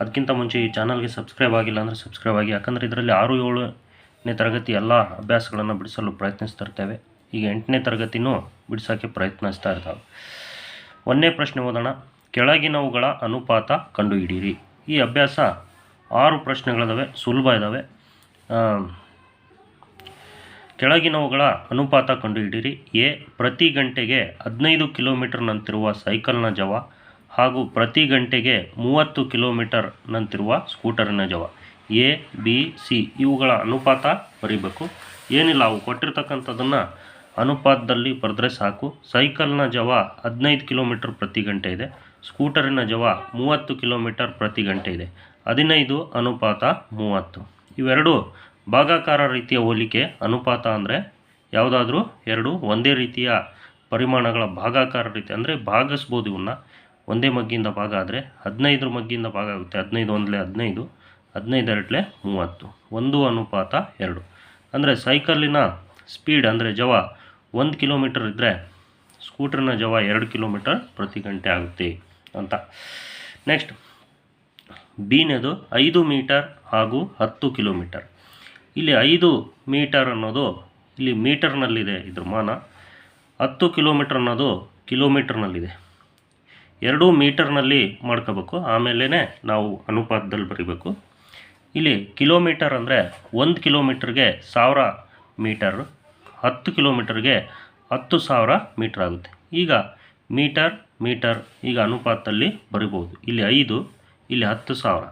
ಅದಕ್ಕಿಂತ ಮುಂಚೆ ಈ ಚಾನಲ್ಗೆ ಸಬ್ಸ್ಕ್ರೈಬ್ ಆಗಿಲ್ಲ ಅಂದರೆ ಸಬ್ಸ್ಕ್ರೈಬ್ ಆಗಿ, ಯಾಕಂದರೆ ಇದರಲ್ಲಿ ಆರು ಏಳನೇ ತರಗತಿ ಎಲ್ಲ ಅಭ್ಯಾಸಗಳನ್ನು ಬಿಡಿಸಲು ಪ್ರಯತ್ನಿಸ್ತಾ ಇರ್ತೇವೆ. ಈಗ ಎಂಟನೇ ತರಗತಿನೂ ಬಿಡಿಸೋಕ್ಕೆ ಪ್ರಯತ್ನಿಸ್ತಾ ಇರ್ತಾವೆ. ಒಂದನೇ ಪ್ರಶ್ನೆ ಓದೋಣ. ಕೆಳಗಿನವುಗಳ ಅನುಪಾತ ಕಂಡುಹಿಡಿಯಿರಿ. ಈ ಅಭ್ಯಾಸ ಆರು ಪ್ರಶ್ನೆಗಳಿದಾವೆ, ಸುಲಭ ಇದ್ದಾವೆ ಕೆಳಗಿನವುಗಳ ಅನುಪಾತ ಕಂಡುಹಿಡಿಯಿರಿ. ಎ, ಪ್ರತಿ ಗಂಟೆಗೆ ಹದಿನೈದು ಕಿಲೋಮೀಟರ್ನಂತಿರುವ ಸೈಕಲ್ನ ಜವ. ಹಾಗೂ ಪ್ರತಿ ಗಂಟೆಗೆ ಮೂವತ್ತು ಕಿಲೋಮೀಟರ್ನಂತಿರುವ ಸ್ಕೂಟರಿನ ಜವ. ಎ, ಬಿ, ಸಿ ಇವುಗಳ ಅನುಪಾತ ಬರೀಬೇಕು. ಏನಿಲ್ಲ, ಅವು ಕೊಟ್ಟಿರ್ತಕ್ಕಂಥದ್ದನ್ನು ಅನುಪಾತದಲ್ಲಿ ಬರೆದ್ರೆ ಸಾಕು. ಸೈಕಲ್ನ ಜವ ಹದಿನೈದು ಕಿಲೋಮೀಟರ್ ಪ್ರತಿ ಗಂಟೆ ಇದೆ. ಸ್ಕೂಟರಿನ ಜವ ಮೂವತ್ತು ಕಿಲೋಮೀಟರ್ ಪ್ರತಿ ಗಂಟೆ ಇದೆ. ಹದಿನೈದು ಅನುಪಾತ ಮೂವತ್ತು. ಇವೆರಡು ಭಾಗಾಕಾರ ರೀತಿಯ ಹೋಲಿಕೆ, ಅನುಪಾತ ಅಂದರೆ ಯಾವುದಾದ್ರೂ ಎರಡು ಒಂದೇ ರೀತಿಯ ಪರಿಮಾಣಗಳ ಭಾಗಾಕಾರ ರೀತಿ, ಅಂದರೆ ಭಾಗಿಸ್ಬೋದು ಇವನ್ನ ಒಂದೇ ಮಗ್ಗಿಂದ ಭಾಗ ಆದರೆ ಹದಿನೈದರ ಮಗ್ಗಿಂದ ಭಾಗ ಆಗುತ್ತೆ. ಹದಿನೈದು ಒಂದಲೇ ಹದಿನೈದು ಹದಿನೈದು ಎರಡಲೇ ಮೂವತ್ತು. ಒಂದು ಅನುಪಾತ ಎರಡು. ಅಂದರೆ ಸೈಕಲಿನ ಸ್ಪೀಡ್ ಅಂದರೆ ಜವ ಒಂದು ಕಿಲೋಮೀಟರ್ ಇದ್ದರೆ ಸ್ಕೂಟರ್ನ ಜವ ಎರಡು ಕಿಲೋಮೀಟರ್ ಪ್ರತಿ ಗಂಟೆ ಆಗುತ್ತೆ ಅಂತ. ನೆಕ್ಸ್ಟ್, ಬೀನದು ಐದು ಮೀಟರ್ ಹಾಗೂ ಹತ್ತು ಕಿಲೋಮೀಟರ್. ಇಲ್ಲಿ ಐದು ಮೀಟರ್ ಅನ್ನೋದು ಇಲ್ಲಿ ಮೀಟರ್ನಲ್ಲಿದೆ ಇದ್ರ ಮಾನ. ಹತ್ತು ಕಿಲೋಮೀಟರ್ ಅನ್ನೋದು ಕಿಲೋಮೀಟರ್ನಲ್ಲಿದೆ. ಎರಡೂ ಮೀಟರ್ನಲ್ಲಿ ಮಾಡ್ಕೋಬೇಕು. ಆಮೇಲೆ ನಾವು ಅನುಪಾತದಲ್ಲಿ ಬರೀಬೇಕು. ಇಲ್ಲಿ ಕಿಲೋಮೀಟರ್ ಅಂದರೆ ಒಂದು ಕಿಲೋಮೀಟರ್ಗೆ ಸಾವಿರ ಮೀಟರ್, ಹತ್ತು ಕಿಲೋಮೀಟರ್ಗೆ ಹತ್ತು ಸಾವಿರ ಮೀಟರ್ ಆಗುತ್ತೆ. ಈಗ ಮೀಟರ್ ಮೀಟರ್ ಈಗ ಅನುಪಾತದಲ್ಲಿ ಬರಿಬೋದು ಇಲ್ಲಿ ಐದು, ಇಲ್ಲಿ ಹತ್ತು ಸಾವಿರ.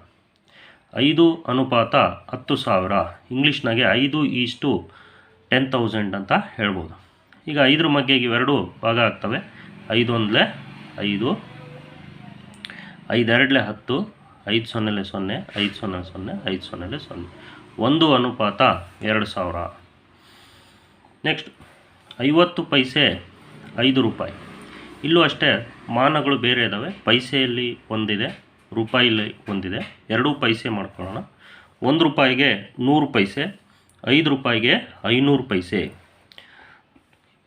ಐದು ಅನುಪಾತ ಹತ್ತು ಸಾವಿರ. ಇಂಗ್ಲೀಷ್ನಾಗೆ ಐದು ಈಸ್ಟು ಟೆನ್ ತೌಸಂಡ್ ಅಂತ ಹೇಳ್ಬೋದು. ಈಗ ಐದರ ಮಗ್ಗೆಗೆ ಇವೆರಡು ಭಾಗ ಆಗ್ತವೆ. ಐದು ಒಂದಲೇ ಐದು ಐದೆರಡಲೆ ಹತ್ತು, ಐದು ಸೊನ್ನೆಲೆ ಸೊನ್ನೆ, ಐದು ಸೊನ್ನೆ ಸೊನ್ನೆ, ಐದು ಸೊನ್ನೆಲೆ ಸೊನ್ನೆ. ಒಂದು ಅನುಪಾತ ಎರಡು ಸಾವಿರ. ನೆಕ್ಸ್ಟ್ ಐವತ್ತು ಪೈಸೆ ಐದು ರೂಪಾಯಿ. ಇಲ್ಲೂ ಅಷ್ಟೇ ಮಾನಗಳು ಬೇರೆ ಇದ್ದಾವೆ ಪೈಸೆಯಲ್ಲಿ ಒಂದಿದೆ, ರೂಪಾಯಿಲಿ ಒಂದಿದೆ. ಎರಡೂ ಪೈಸೆ ಮಾಡ್ಕೊಳ್ಳೋಣ. ಒಂದು ರೂಪಾಯಿಗೆ ನೂರು ಪೈಸೆ, ಐದು ರೂಪಾಯಿಗೆ ಐನೂರು ಪೈಸೆ.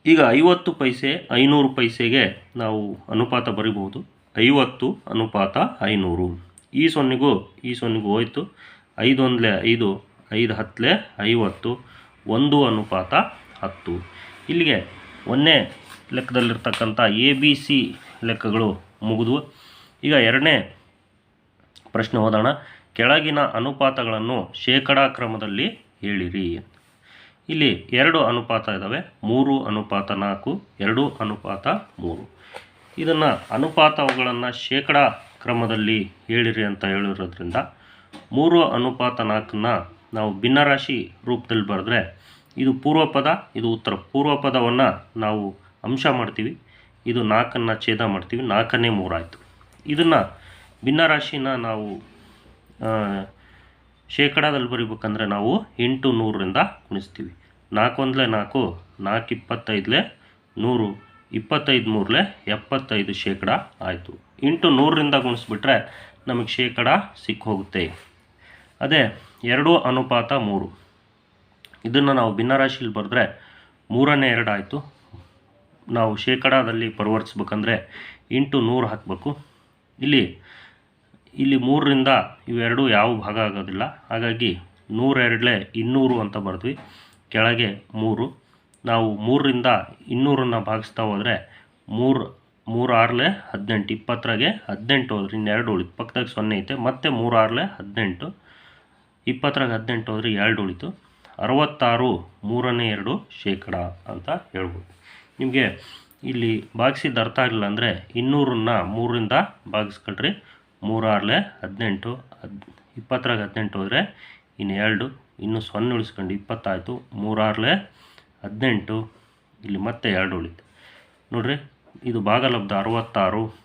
ಈಗ ಐವತ್ತು ಪೈಸೆ, ಐನೂರು ಪೈಸೆಗೆ ನಾವು ಅನುಪಾತ ಬರಿಬಹುದು. ಐವತ್ತು ಅನುಪಾತ ಐನೂರು. ಈ ಸೊನ್ನೆಗೂ ಈ ಸೊನ್ನೆಗೂ ಹೋಯಿತು. ಐದು ಒಂದಲೇ ಐದು ಐದು ಹತ್ತಲೆ ಐವತ್ತು, ಒಂದು ಅನುಪಾತ ಹತ್ತು. ಇಲ್ಲಿಗೆ ಒಂದನೇ ಲೆಕ್ಕದಲ್ಲಿರ್ತಕ್ಕಂಥ ಎ, ಬಿ, ಸಿ ಲೆಕ್ಕಗಳು ಮುಗಿದು ಈಗ ಎರಡನೇ ಪ್ರಶ್ನೆ ಓದೋಣ ಕೆಳಗಿನ ಅನುಪಾತಗಳನ್ನು ಶೇಕಡಾ ಕ್ರಮದಲ್ಲಿ ಹೇಳಿರಿ. ಇಲ್ಲಿ ಎರಡು ಅನುಪಾತ ಇದ್ದಾವೆ ಮೂರು ಅನುಪಾತ ನಾಲ್ಕು, ಎರಡು ಅನುಪಾತ ಮೂರು. ಇದನ್ನು ಅನುಪಾತಗಳನ್ನು ಶೇಕಡಾ ಕ್ರಮದಲ್ಲಿ ಹೇಳಿರಿ ಅಂತ ಹೇಳಿರೋದ್ರಿಂದ ಮೂರು ಅನುಪಾತ ನಾಲ್ಕನ್ನು ನಾವು ಭಿನ್ನರಾಶಿ ರೂಪದಲ್ಲಿ ಬರೆದ್ರೆ ಇದು ಪೂರ್ವ ಪದ ಇದು ಉತ್ತರ. ಪೂರ್ವ ಪದವನ್ನು ನಾವು ಅಂಶ ಮಾಡ್ತೀವಿ, ಇದು ನಾಲ್ಕನ್ನು ಛೇದ ಮಾಡ್ತೀವಿ ನಾಲ್ಕನೇ ಮೂರಾಯಿತು ಇದನ್ನು ಭಿನ್ನರಾಶಿನ ನಾವು ಶೇಕಡಾದಲ್ಲಿ ಬರಿಬೇಕಂದ್ರೆ ನಾವು ಎಂಟು ನೂರರಿಂದ ಗುಣಿಸ್ತೀವಿ. ನಾಲ್ಕು ಒಂದಲೇ ನಾಲ್ಕು ನಾಲ್ಕು ಇಪ್ಪತ್ತೈದಲೇ ನೂರು. ಇಪ್ಪತ್ತೈದು ಮೂರಲೆ ಎಪ್ಪತ್ತೈದು ಶೇಕಡ ಆಯಿತು. ಇಂಟು ನೂರರಿಂದ ಗುಣಿಸ್ಬಿಟ್ರೆ ನಮಗೆ ಶೇಕಡ ಸಿಕ್ಕೋಗುತ್ತೆ. ಅದೇ ಎರಡು ಅನುಪಾತ ಮೂರು. ಇದನ್ನು ನಾವು ಭಿನ್ನರಾಶಿಲಿ ಬರೆದ್ರೆ ಮೂರನೇ ಎರಡು ಆಯಿತು. ನಾವು ಶೇಕಡಾದಲ್ಲಿ ಪರಿವರ್ತಿಸ್ಬೇಕಂದ್ರೆ ಇಂಟು ನೂರು ಹಾಕಬೇಕು. ಇಲ್ಲಿ ಇಲ್ಲಿ ಮೂರರಿಂದ ಇವೆರಡೂ ಯಾವ ಭಾಗ ಆಗೋದಿಲ್ಲ. ಹಾಗಾಗಿ ನೂರೆರಡಲೇ ಇನ್ನೂರು ಅಂತ ಬರೆದ್ವಿ. ಕೆಳಗೆ ಮೂರು ನಾವು ಮೂರರಿಂದ ಇನ್ನೂರನ್ನು ಭಾಗಿಸ್ತಾ ಹೋದರೆ ಮೂರು ಮೂರು ಆರ್ಲೆ ಹದಿನೆಂಟು, ಇಪ್ಪತ್ತರಾಗೆ ಹದಿನೆಂಟು ಹೋದ್ರೆ ಇನ್ನೆರಡು ಉಳಿತು. ಪಕ್ಕದಾಗ ಸೊನ್ನೆ ಐತೆ, ಮತ್ತೆ ಮೂರು ಆರ್ಲೆ ಹದಿನೆಂಟು, ಇಪ್ಪತ್ತರಾಗ ಹದಿನೆಂಟು ಹೋದರೆ ಎರಡು ಉಳಿತು. ಅರವತ್ತಾರು, ಮೂರನೇ ಎರಡು ಶೇಕಡ ಅಂತ ಹೇಳ್ಬೋದು. ನಿಮಗೆ ಇಲ್ಲಿ ಭಾಗಿಸಿದ ಅರ್ಥ ಆಗಲಿಲ್ಲ ಅಂದರೆ ಇನ್ನೂರನ್ನ ಮೂರರಿಂದ ಭಾಗಿಸ್ಕೊಳ್ರಿ. ಮೂರಾರ್ಲೆ ಹದಿನೆಂಟು, ಹದ್, ಇಪ್ಪತ್ತರಾಗ ಹದಿನೆಂಟು ಹೋದರೆ ಇನ್ನು ಎರಡು, ಇನ್ನು ಸೊನ್ನೆ ಉಳಿಸ್ಕೊಂಡು ಇಪ್ಪತ್ತಾಯಿತು. ಮೂರಾರ್ಲೆ ಹದಿನೆಂಟು, ಇಲ್ಲಿ ಮತ್ತೆ ಎರಡು ಉಳಿತು. ನೋಡ್ರಿ, ಇದು ಭಾಗಲಬ್ಧ ಅರವತ್ತಾರು,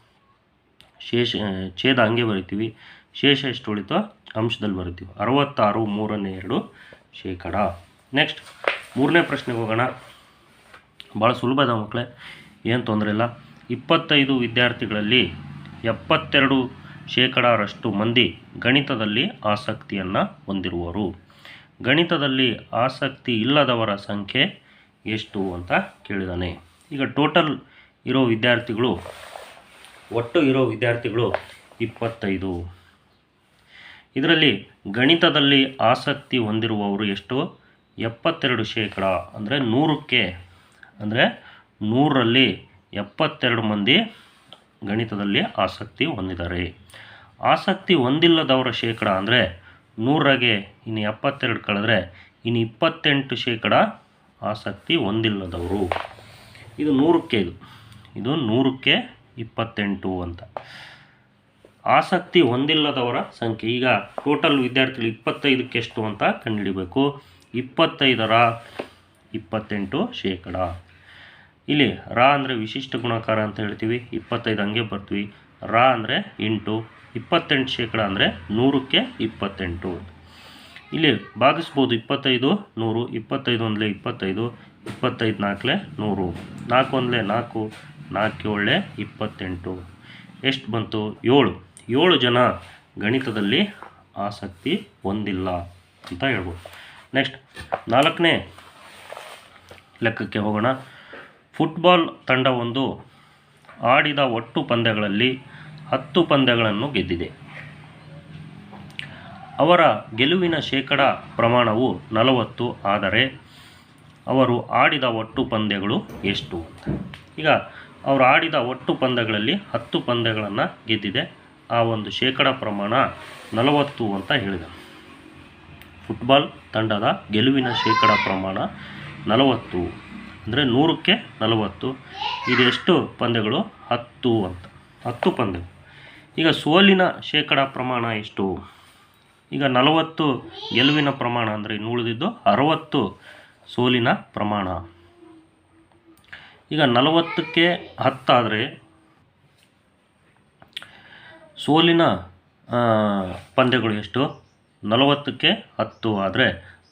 ಶೇಷ ಛೇದ ಹಂಗೆ ಬರಿತೀವಿ. ಶೇಷ ಎಷ್ಟು ಉಳಿತೋ ಅಂಶದಲ್ಲಿ ಬರಿತೀವಿ. ಅರವತ್ತಾರು, ಮೂರನೇ ಎರಡು ಶೇಕಡ. ನೆಕ್ಸ್ಟ್ ಮೂರನೇ ಪ್ರಶ್ನೆಗೆ ಹೋಗೋಣ. ಭಾಳ ಸುಲಭದ ಮಕ್ಕಳೇ, ಏನು ತೊಂದರೆ ಇಲ್ಲ. ಇಪ್ಪತ್ತೈದು ವಿದ್ಯಾರ್ಥಿಗಳಲ್ಲಿ ಎಪ್ಪತ್ತೆರಡು ಶೇಕಡಾರಷ್ಟು ಮಂದಿ ಗಣಿತದಲ್ಲಿ ಆಸಕ್ತಿಯನ್ನು ಹೊಂದಿರುವರು. ಗಣಿತದಲ್ಲಿ ಆಸಕ್ತಿ ಇಲ್ಲದವರ ಸಂಖ್ಯೆ ಎಷ್ಟು ಅಂತ ಕೇಳಿದಾನೆ. ಈಗ ಟೋಟಲ್ ಇರೋ ವಿದ್ಯಾರ್ಥಿಗಳು, ಒಟ್ಟು ಇರೋ ವಿದ್ಯಾರ್ಥಿಗಳು ಇಪ್ಪತ್ತೈದು. ಇದರಲ್ಲಿ ಗಣಿತದಲ್ಲಿ ಆಸಕ್ತಿ ಹೊಂದಿರುವವರು ಎಷ್ಟು? ಎಪ್ಪತ್ತೆರಡು ಶೇಕಡ, ಅಂದರೆ ನೂರಕ್ಕೆ, ಅಂದರೆ ನೂರರಲ್ಲಿ ಎಪ್ಪತ್ತೆರಡು ಮಂದಿ ಗಣಿತದಲ್ಲಿ ಆಸಕ್ತಿ ಹೊಂದಿದ್ದಾರೆ. ಆಸಕ್ತಿ ಹೊಂದಿಲ್ಲದವರ ಶೇಕಡ ಅಂದರೆ ನೂರಾಗೆ ಇನ್ನು ಎಪ್ಪತ್ತೆರಡು ಕಳೆದ್ರೆ ಇನ್ನು ಇಪ್ಪತ್ತೆಂಟು ಶೇಕಡ ಆಸಕ್ತಿ ಹೊಂದಿಲ್ಲದವರು. ಇದು ನೂರಕ್ಕೆ ಇದು. ಇದು ನೂರಕ್ಕೆ ಇಪ್ಪತ್ತೆಂಟು ಅಂತ. ಆಸಕ್ತಿ ಹೊಂದಿಲ್ಲದವರ ಸಂಖ್ಯೆ. ಈಗ ಟೋಟಲ್ ವಿದ್ಯಾರ್ಥಿಗಳು ಇಪ್ಪತ್ತೈದಕ್ಕೆ ಎಷ್ಟು ಅಂತ ಕಂಡುಹಿಡಿಬೇಕು. ಇಪ್ಪತ್ತೈದರ ಇಪ್ಪತ್ತೆಂಟು ಶೇಕಡ. ಇಲ್ಲಿ ರಾ ಅಂದರೆ ವಿಶಿಷ್ಟ ಗುಣಾಕಾರ ಅಂತ ಹೇಳ್ತೀವಿ. ಇಪ್ಪತ್ತೈದು ಹಂಗೆ ಬರ್ತೀವಿ. ರಾ ಅಂದರೆ ಎಂಟು. ಇಪ್ಪತ್ತೆಂಟು ಶೇಕಡ ಅಂದರೆ ನೂರಕ್ಕೆ ಇಪ್ಪತ್ತೆಂಟು ಇಲ್ಲಿ ಭಾಗಿಸ್ಬೋದು ಇಪ್ಪತ್ತೈದು, ನೂರು, ಇಪ್ಪತ್ತೈದು ಒಂದಲೆ ಇಪ್ಪತ್ತೈದು ಇಪ್ಪತ್ತೈದು ನಾಲ್ಕಲೆ ನೂರು, ನಾಲ್ಕು ಒಂದಲೇ ನಾಲ್ಕು ನಾಲ್ಕು ಏಳೆ ಇಪ್ಪತ್ತೆಂಟು. ಎಷ್ಟು ಬಂತು? ಏಳು. ಏಳು ಜನ ಗಣಿತದಲ್ಲಿ ಆಸಕ್ತಿ ಹೊಂದಿಲ್ಲ ಅಂತ ಹೇಳ್ಬೋದು. ನೆಕ್ಸ್ಟ್, ನಾಲ್ಕನೇ ಲೆಕ್ಕಕ್ಕೆ ಹೋಗೋಣ. ಫುಟ್ಬಾಲ್ ತಂಡವೊಂದು ಆಡಿದ ಒಟ್ಟು ಪಂದ್ಯಗಳಲ್ಲಿ ಹತ್ತು ಪಂದ್ಯಗಳನ್ನು ಗೆದ್ದಿದೆ. ಅವರ ಗೆಲುವಿನ ಶೇಕಡ ಪ್ರಮಾಣವು ನಲವತ್ತು, ಆದರೆ ಅವರು ಆಡಿದ ಒಟ್ಟು ಪಂದ್ಯಗಳು ಎಷ್ಟು? ಈಗ ಅವರು ಆಡಿದ ಒಟ್ಟು ಪಂದ್ಯಗಳಲ್ಲಿ ಹತ್ತು ಪಂದ್ಯಗಳನ್ನು ಗೆದ್ದಿದೆ. ಆ ಒಂದು ಶೇಕಡ ಪ್ರಮಾಣ ನಲವತ್ತು ಅಂತ ಹೇಳಿದ ಫುಟ್ಬಾಲ್ ತಂಡದ ಗೆಲುವಿನ ಶೇಕಡ ಪ್ರಮಾಣ ನಲವತ್ತು, ಅಂದರೆ ನೂರಕ್ಕೆ ನಲವತ್ತು. ಇದೆಷ್ಟು ಪಂದ್ಯಗಳು? ಹತ್ತು ಅಂತ. ಹತ್ತು ಪಂದ್ಯಗಳು. ಈಗ ಸೋಲಿನ ಶೇಕಡ ಪ್ರಮಾಣ ಎಷ್ಟು? ಈಗ ನಲವತ್ತು ಗೆಲುವಿನ ಪ್ರಮಾಣ ಅಂದರೆ ಇನ್ನು ಉಳಿದಿದ್ದು ಅರವತ್ತು ಸೋಲಿನ ಪ್ರಮಾಣ. ಈಗ ನಲವತ್ತಕ್ಕೆ ಹತ್ತಾದರೆ ಸೋಲಿನ ಪಂದ್ಯಗಳು ಎಷ್ಟು? ನಲವತ್ತಕ್ಕೆ ಹತ್ತು ಆದರೆ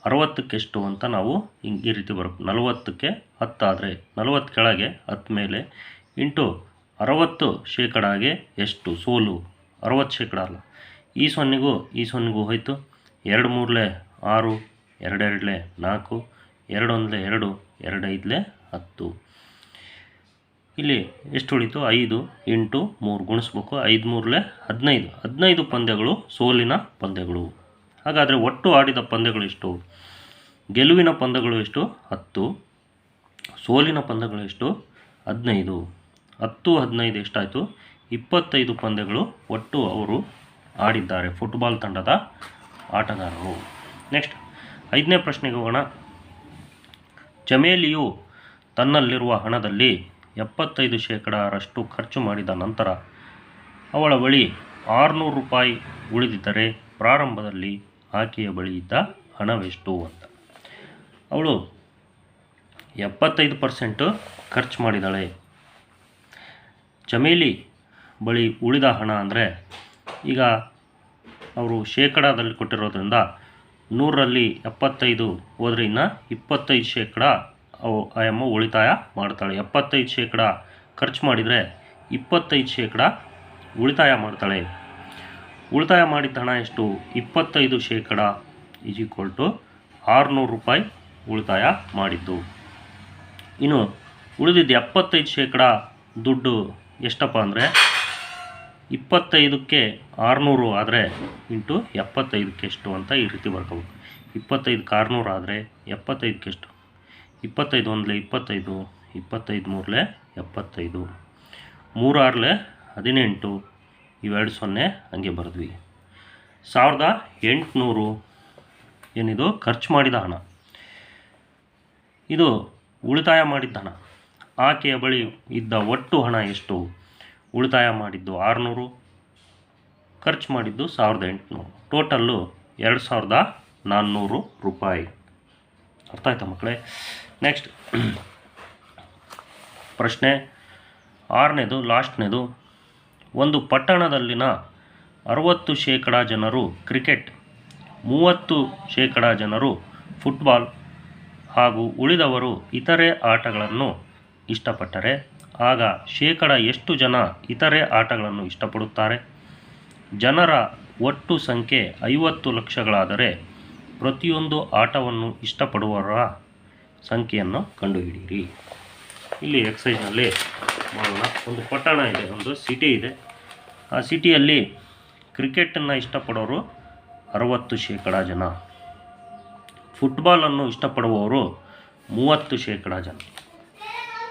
ಅರವತ್ತಕ್ಕೆ ಎಷ್ಟು ಅಂತ ನಾವು ಹಿಂಗೆ ಈ ರೀತಿ ಬರಬೇಕು ನಲವತ್ತಕ್ಕೆ ಹತ್ತಾದರೆ ನಲವತ್ತು ಕೆಳಗೆ ಹತ್ತು ಮೇಲೆ ಇಂಟು ಅರವತ್ತು ಶೇಕಡಾಗೆ ಎಷ್ಟು? ಸೋಲು. ಅರವತ್ತು ಶೇಕಡ ಅಲ್ಲ. ಈ ಸೊನ್ನೆಗೂ ಈ ಸೊನ್ನೆಗೂ ಹೋಯಿತು. ಎರಡು ಮೂರಲೆ ಆರು ಎರಡೆರಡಲೆ ನಾಲ್ಕು ಎರಡು ಒಂದಲೆ ಎರಡು ಎರಡು ಐದಲೆ ಹತ್ತು. ಇಲ್ಲಿ ಎಷ್ಟು ಉಳಿತು? ಐದು, ಎಂಟು, ಮೂರು ಗುಣಿಸ್ಬೇಕು. ಐದು ಮೂರಲೆ ಹದಿನೈದು. ಹದಿನೈದು ಪಂದ್ಯಗಳು ಸೋಲಿನ ಪಂದ್ಯಗಳು. ಹಾಗಾದರೆ ಒಟ್ಟು ಆಡಿದ ಪಂದ್ಯಗಳು ಎಷ್ಟು? ಗೆಲುವಿನ ಪಂದ್ಯಗಳು ಎಷ್ಟು? ಹತ್ತು. ಸೋಲಿನ ಪಂದ್ಯಗಳು ಎಷ್ಟು? ಹದಿನೈದು. ಹತ್ತು, ಹದಿನೈದು ಎಷ್ಟಾಯಿತು? ಇಪ್ಪತ್ತೈದು ಪಂದ್ಯಗಳು ಒಟ್ಟು ಅವರು ಆಡಿದ್ದಾರೆ ಫುಟ್ಬಾಲ್ ತಂಡದ ಆಟಗಾರರು. ನೆಕ್ಸ್ಟ್, ಐದನೇ ಪ್ರಶ್ನೆಗೆ ಹೋಗೋಣ. ಚಮೇಲಿಯು ತನ್ನಲ್ಲಿರುವ ಹಣದಲ್ಲಿ ಎಪ್ಪತ್ತೈದು ಶೇಕಡಾರಷ್ಟು ಖರ್ಚು ಮಾಡಿದ ನಂತರ ಅವಳ ಬಳಿ ಆರುನೂರು ರೂಪಾಯಿ ಉಳಿದಿದ್ದರೆ ಪ್ರಾರಂಭದಲ್ಲಿ ಆಕೆಯ ಬಳಿ ಇದ್ದ ಹಣವೆಷ್ಟು ಅಂತ. ಅವಳು ಎಪ್ಪತ್ತೈದು ಪರ್ಸೆಂಟು ಖರ್ಚು ಮಾಡಿದಾಳೆ. ಚಮೇಲಿ ಬಳಿ ಉಳಿದ ಹಣ ಅಂದರೆ ಈಗ ಅವರು ಶೇಕಡಾದಲ್ಲಿ ಕೊಟ್ಟಿರೋದ್ರಿಂದ ನೂರರಲ್ಲಿ ಎಪ್ಪತ್ತೈದು ಹೋದರೆ ಇನ್ನು ಇಪ್ಪತ್ತೈದು ಶೇಕಡ ಅವು ಆಯಮ್ಮ ಉಳಿತಾಯ ಮಾಡ್ತಾಳೆ. ಎಪ್ಪತ್ತೈದು ಶೇಕಡ ಖರ್ಚು ಮಾಡಿದರೆ ಇಪ್ಪತ್ತೈದು ಶೇಕಡ ಉಳಿತಾಯ ಮಾಡ್ತಾಳೆ. ಉಳಿತಾಯ ಮಾಡಿದ ಹಣ ಎಷ್ಟು? ಇಪ್ಪತ್ತೈದು ಶೇಕಡ ಈಸ್ ಈಕ್ವಲ್ ಟು ಆರುನೂರು ರೂಪಾಯಿ ಉಳಿತಾಯ ಮಾಡಿದ್ದು. ಇನ್ನು ಉಳಿದಿದ್ದು ಎಪ್ಪತ್ತೈದು ಶೇಕಡ ದುಡ್ಡು ಎಷ್ಟಪ್ಪ ಅಂದರೆ ಇಪ್ಪತ್ತೈದಕ್ಕೆ ಆರುನೂರು ಆದರೆ ಇಂಟು ಎಪ್ಪತ್ತೈದಕ್ಕೆ ಎಷ್ಟು ಅಂತ ಈ ರೀತಿ ಬರ್ಕೋಬೇಕು. ಇಪ್ಪತ್ತೈದಕ್ಕೆ ಆರುನೂರು ಆದರೆ ಎಪ್ಪತ್ತೈದಕ್ಕೆ ಎಷ್ಟು? ಇಪ್ಪತ್ತೈದು ಒಂದಲೇ ಇಪ್ಪತ್ತೈದು ಇಪ್ಪತ್ತೈದು ಮೂರಲೆ ಎಪ್ಪತ್ತೈದು. ಮೂರು ಆರಲೆ ಹದಿನೆಂಟು, ಇವೆರಡು ಸೊನ್ನೆ ಹಂಗೆ ಬರೆದ್ವಿ. ಸಾವಿರದ ಎಂಟುನೂರು ಏನಿದು? ಖರ್ಚು ಮಾಡಿದ ಹಣ. ಇದು ಉಳಿತಾಯ ಮಾಡಿದ್ದ ಹಣ. ಆಕೆಯ ಬಳಿ ಇದ್ದ ಒಟ್ಟು ಹಣ ಎಷ್ಟು? ಉಳಿತಾಯ ಮಾಡಿದ್ದು ಆರುನೂರು, ಖರ್ಚು ಮಾಡಿದ್ದು ಸಾವಿರದ ಎಂಟುನೂರು. ಟೋಟಲ್ಲು ಎರಡು ಸಾವಿರದ ನಾನ್ನೂರು ರೂಪಾಯಿ. ಅರ್ಥ ಆಯ್ತಾ ಮಕ್ಕಳೇ? ನೆಕ್ಸ್ಟ್ ಪ್ರಶ್ನೆ ಆರನೇದು, ಲಾಸ್ಟ್ನೇದು. ಒಂದು ಪಟ್ಟಣದಲ್ಲಿನ ಅರವತ್ತು ಶೇಕಡ ಜನರು ಕ್ರಿಕೆಟ್, ಮೂವತ್ತು ಶೇಕಡ ಜನರು ಫುಟ್ಬಾಲ್ ಹಾಗೂ ಉಳಿದವರು ಇತರೆ ಆಟಗಳನ್ನು ಇಷ್ಟಪಟ್ಟರೆ, ಆಗ ಶೇಕಡ ಎಷ್ಟು ಜನ ಇತರೆ ಆಟಗಳನ್ನು ಇಷ್ಟಪಡುತ್ತಾರೆ? ಜನರ ಒಟ್ಟು ಸಂಖ್ಯೆ ಐವತ್ತು ಲಕ್ಷಗಳಾದರೆ ಪ್ರತಿಯೊಂದು ಆಟವನ್ನು ಇಷ್ಟಪಡುವವರ ಸಂಖ್ಯೆಯನ್ನು ಕಂಡುಹಿಡಿಯಿರಿ. ಇಲ್ಲಿ ಎಕ್ಸೈಸ್ನಲ್ಲಿ ಮಾಡೋಣ ಒಂದು ಪಟ್ಟಣ ಇದೆ, ಒಂದು ಸಿಟಿ ಇದೆ. ಆ ಸಿಟಿಯಲ್ಲಿ ಕ್ರಿಕೆಟನ್ನು ಇಷ್ಟಪಡೋರು ಅರವತ್ತು ಶೇಕಡ ಜನ. ಫುಟ್ಬಾಲನ್ನು ಇಷ್ಟಪಡುವವರು ಮೂವತ್ತು ಶೇಕಡ ಜನ.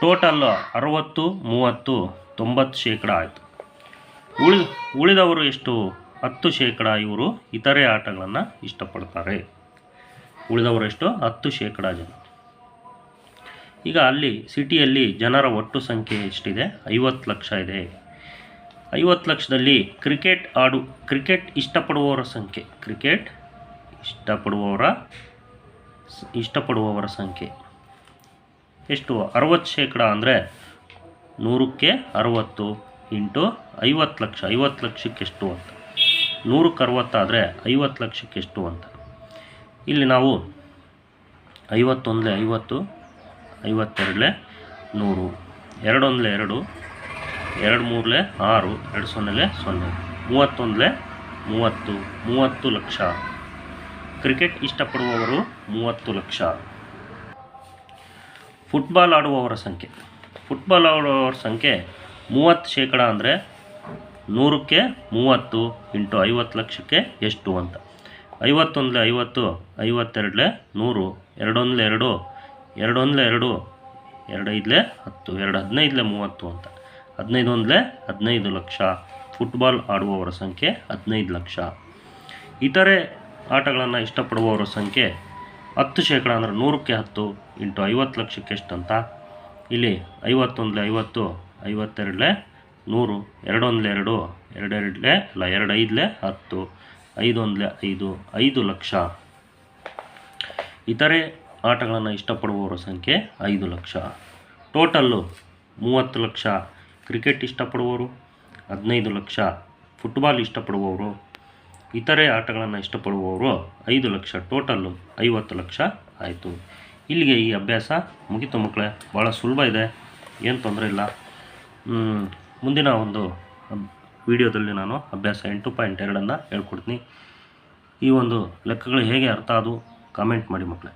ಟೋಟಲ್ ಅರವತ್ತು, ಮೂವತ್ತು, ತೊಂಬತ್ತು ಶೇಕಡ ಆಯಿತು. ಉಳಿ ಉಳಿದವರು ಎಷ್ಟು? ಹತ್ತು ಶೇಕಡ ಇವರು ಇತರೆ ಆಟಗಳನ್ನು ಇಷ್ಟಪಡ್ತಾರೆ. ಉಳಿದವರು ಎಷ್ಟು? ಹತ್ತು ಶೇಕಡ ಜನ. ಈಗ ಅಲ್ಲಿ, ಸಿಟಿಯಲ್ಲಿ ಜನರ ಒಟ್ಟು ಸಂಖ್ಯೆ ಎಷ್ಟಿದೆ? ಐವತ್ತು ಲಕ್ಷ ಇದೆ. ಐವತ್ತು ಲಕ್ಷದಲ್ಲಿ ಕ್ರಿಕೆಟ್ ಆಡು, ಕ್ರಿಕೆಟ್ ಇಷ್ಟಪಡುವವರ ಸಂಖ್ಯೆ, ಕ್ರಿಕೆಟ್ ಇಷ್ಟಪಡುವವರ ಇಷ್ಟಪಡುವವರ ಸಂಖ್ಯೆ. ಎಷ್ಟು? ಅರವತ್ತು ಶೇಕಡ ಅಂದರೆ ನೂರಕ್ಕೆ ಅರವತ್ತು ಇಂಟು ಐವತ್ತು ಲಕ್ಷ. ಐವತ್ತು ಲಕ್ಷಕ್ಕೆ ಎಷ್ಟು ಅಂತ. ನೂರಕ್ಕೆ ಅರವತ್ತಾದರೆ ಐವತ್ತು ಲಕ್ಷಕ್ಕೆ ಎಷ್ಟು ಅಂತ. ಇಲ್ಲಿ ನಾವು ಐವತ್ತೊಂದಲೇ ಐವತ್ತು, ಐವತ್ತೆರಡಲೇ ನೂರು, ಎರಡೊಂದಲೇ ಎರಡು ಎರಡು ಮೂರಲೆ ಆರು, ಎರಡು ಸೊನ್ನೆಲೆ ಸೊನ್ನೆ, ಮೂವತ್ತೊಂದಲೇ ಮೂವತ್ತು ಮೂವತ್ತು ಲಕ್ಷ. ಕ್ರಿಕೆಟ್ ಇಷ್ಟಪಡುವವರು ಮೂವತ್ತು ಲಕ್ಷ. ಫುಟ್ಬಾಲ್ ಆಡುವವರ ಸಂಖ್ಯೆ. ಫುಟ್ಬಾಲ್ ಆಡುವವರ ಸಂಖ್ಯೆ ಮೂವತ್ತು ಶೇಕಡ ಅಂದರೆ ನೂರಕ್ಕೆ ಮೂವತ್ತು ಇಂಟು ಐವತ್ತು ಲಕ್ಷಕ್ಕೆ ಎಷ್ಟು ಅಂತ. ಐವತ್ತೊಂದಲೇ ಐವತ್ತು, ಐವತ್ತೆರಡಲೆ ನೂರು, ಎರಡೊಂದಲೇ ಎರಡು ಎರಡೊಂದಲೇ ಎರಡು, ಎರಡೈದಲೇ ಹತ್ತು ಎರಡು ಹದಿನೈದಲೇ ಮೂವತ್ತು ಅಂತ. ಹದಿನೈದು ಒಂದಲೇ ಹದಿನೈದು ಲಕ್ಷ. ಫುಟ್ಬಾಲ್ ಆಡುವವರ ಸಂಖ್ಯೆ ಹದಿನೈದು ಲಕ್ಷ. ಇತರೆ ಆಟಗಳನ್ನು ಇಷ್ಟಪಡುವವರ ಸಂಖ್ಯೆ ಹತ್ತು ಶೇಕಡ ಅಂದರೆ ನೂರಕ್ಕೆ ಹತ್ತು ಇಂಟು ಐವತ್ತು ಲಕ್ಷಕ್ಕೆ ಎಷ್ಟಂತ? ಇಲ್ಲಿ ಐವತ್ತೊಂದಲೇ ಐವತ್ತು, ಐವತ್ತೆರಡಲೇ ನೂರು, ಎರಡೊಂದಲೇ ಎರಡು, ಎರಡೆರಡಲೇ ಅಲ್ಲ ಎರಡು ಐದಲೇ ಹತ್ತು, ಐದೊಂದಲೇ ಐದು ಐದು ಲಕ್ಷ. ಇತರೆ ಆಟಗಳನ್ನು ಇಷ್ಟಪಡುವವರ ಸಂಖ್ಯೆ ಐದು ಲಕ್ಷ. ಟೋಟಲ್ಲು ಮೂವತ್ತು ಲಕ್ಷ. ಕ್ರಿಕೆಟ್ ಇಷ್ಟಪಡುವವರು ಹದಿನೈದು ಲಕ್ಷ. ಫುಟ್ಬಾಲ್ ಇಷ್ಟಪಡುವವರು ಇತರೆ ಆಟಗಳನ್ನು ಇಷ್ಟಪಡುವವರು ಐದು ಲಕ್ಷ ಟೋಟಲ್ಲು ಐವತ್ತು ಲಕ್ಷ ಆಯಿತು. ಇಲ್ಲಿಗೆ ಈ ಅಭ್ಯಾಸ ಮುಗಿತು ಮಕ್ಕಳೇ ಭಾಳ ಸುಲಭ ಇದೆ, ಏನು ತೊಂದರೆ ಇಲ್ಲ. ಮುಂದಿನ ಒಂದು ವಿಡಿಯೋದಲ್ಲಿ ನಾನು ಅಭ್ಯಾಸ ಎಂಟು ಪಾಯಿಂಟ್ ಎರಡನ್ನು ಹೇಳ್ಕೊಡ್ತೀನಿ. ಈ ಒಂದು ಲೆಕ್ಕಗಳು ಹೇಗೆ ಅರ್ಥ ಅದು ಕಾಮೆಂಟ್ ಮಾಡಿ ಮಕ್ಕಳೇ.